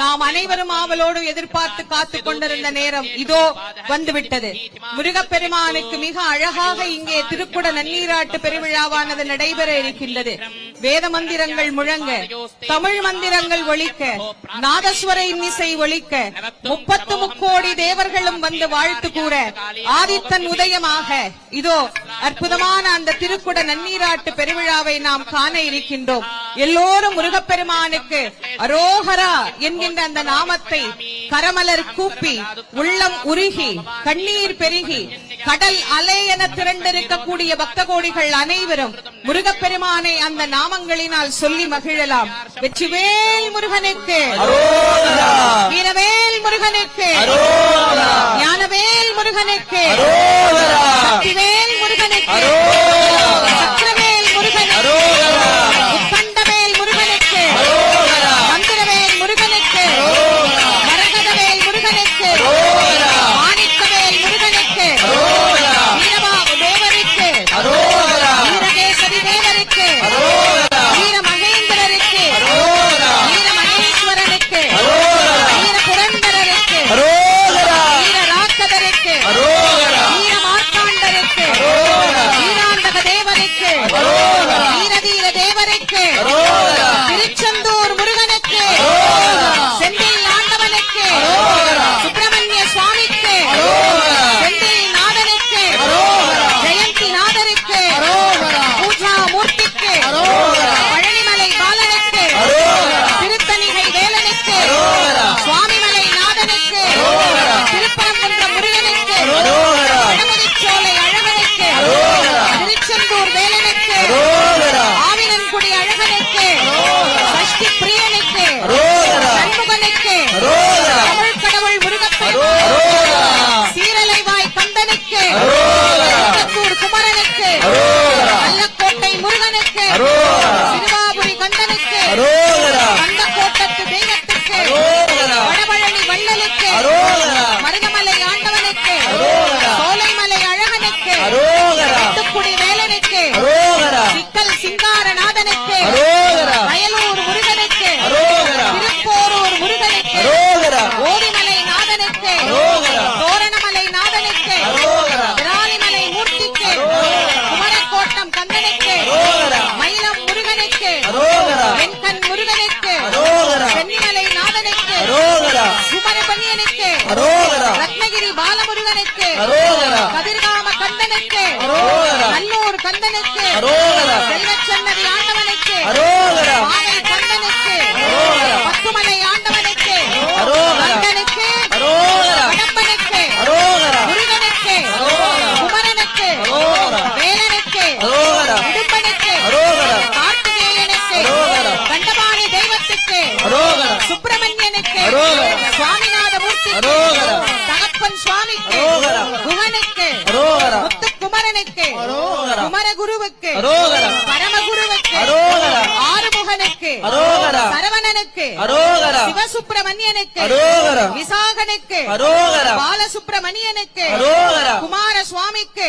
நாம் அனைவரும் ஆவலோடு எதிர்பார்த்து காத்துக் கொண்டிருந்த நேரம் இதோ வந்துவிட்டது. முருகப்பெருமானுக்கு மிக அழகாக இங்கே திருக்குட நன்னீராட்டு பெருவிழாவானது நடைபெற இருக்கின்றது. வேத மந்திரங்கள் முழங்க தமிழ் மந்திரங்கள் ஒழிக்க நாதஸ்வர இன்னிசை ஒழிக்க முப்பத்து முக்கோடி தேவர்களும் வந்து வாழ்த்து கூற ஆதித்தன் உதயமாக இதோ அற்புதமான அந்த திருக்குட நன்னீராட்டு பெருவிழாவை நாம் காண இருக்கின்றோம். எல்லோரும் முருகப்பெருமானுக்கு அரோகரா என்கின்ற அந்த நாமத்தை கரமலர் கூப்பி உள்ளம் உருகி கண்ணீர் பெருகி கடல் அலை என திரண்டிருக்கக்கூடிய பக்த கோடிகள் அனைவரும் முருகப்பெருமானை அந்த நாமங்களினால் சொல்லி மகிழலாம். வெற்றிவேல் முருகனுக்கு. வீரவேல் முருகனுக்கு. ஞானவேல் முருகனுக்கு. Amen. ¡Vamos! தகப்பன் சுவாமிக்கு குகனுக்கு முத்துக்குமரனுக்கு. குமரகுருவுக்கு. பரமகுருவுக்கு. ஆறுமுகனுக்கு. சரவணனுக்கு. சிவசுப்பிரமணியனுக்கு. விசாகனுக்கு. பாலசுப்பிரமணியனுக்கு. குமார சுவாமிக்கு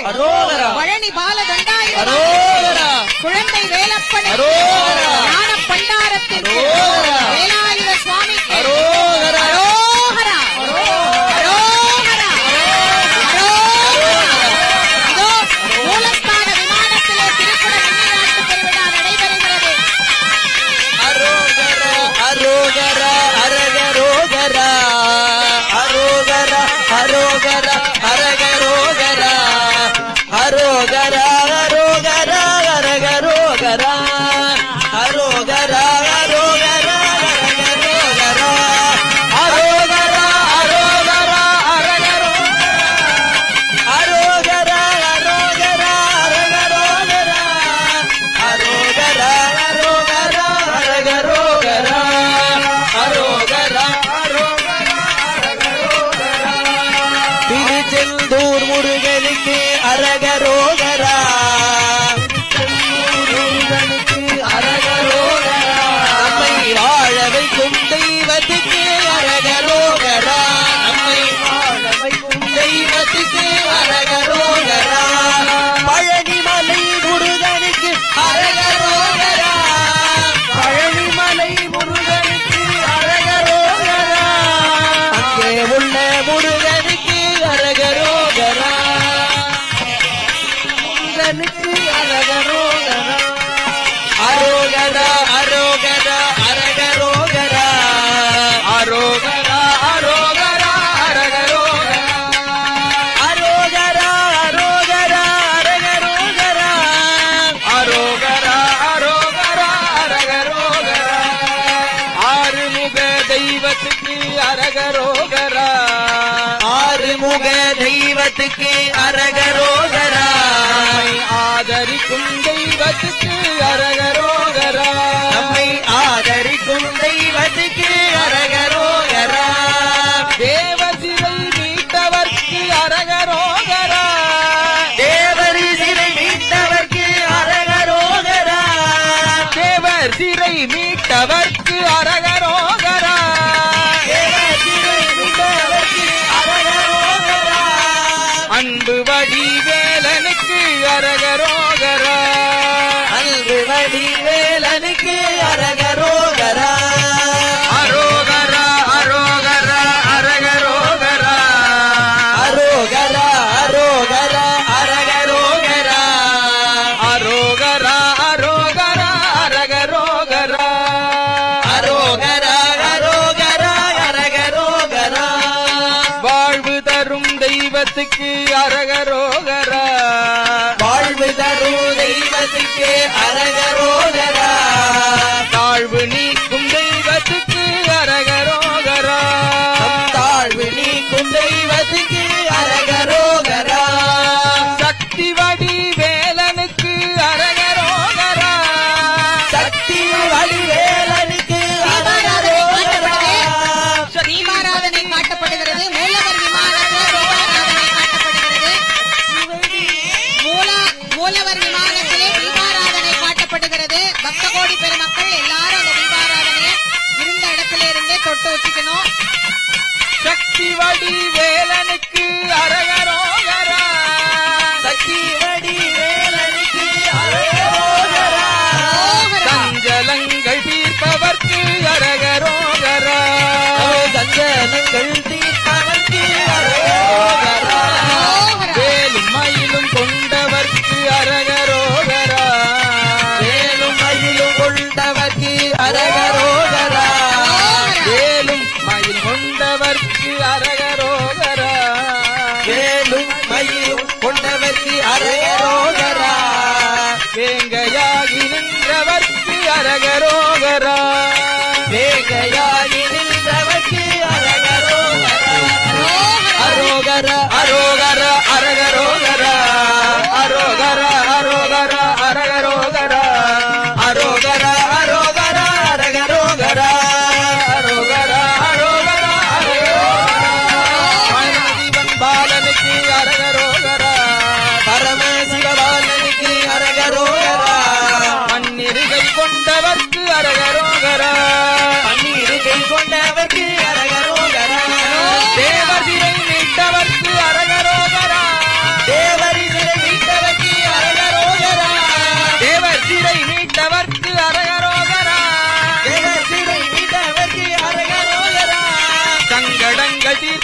பழனி பாலதண்டாயுதம் குழந்தை வேலப்பனுக்கு ஞான பண்டாரத்திற்கு தெய்வத்துக்கு அரகரோகராய். ஆதரிக்கும் தெய்வத்துக்கு அரகரோகரா நம்மை ஆதரிக்கும் தெய்வத்துக்கு அரகரோகரா தேவர் சிறை மீட்டவர்க்கு அரகரோகரா தேவர் சிறை மீட்டவர்க்கு அரகரோகரா தேவர் சிறை மீட்டவர்க்கு அரக தரும் தெய்வத்துக்கு அரகரோகரா. வாழ்வு தரும் தெய்வத்துக்கு அரகரோகரா. தாழ்வு நீ மாட்டிக்கணும் சக்தி வடி வேலனுக்கு garota.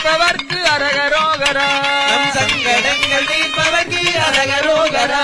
தீர்ப்பவர்க்கு அரகரோகரா சங்கடங்கள் தீர்ப்பவர்க்கு அரகரோகரா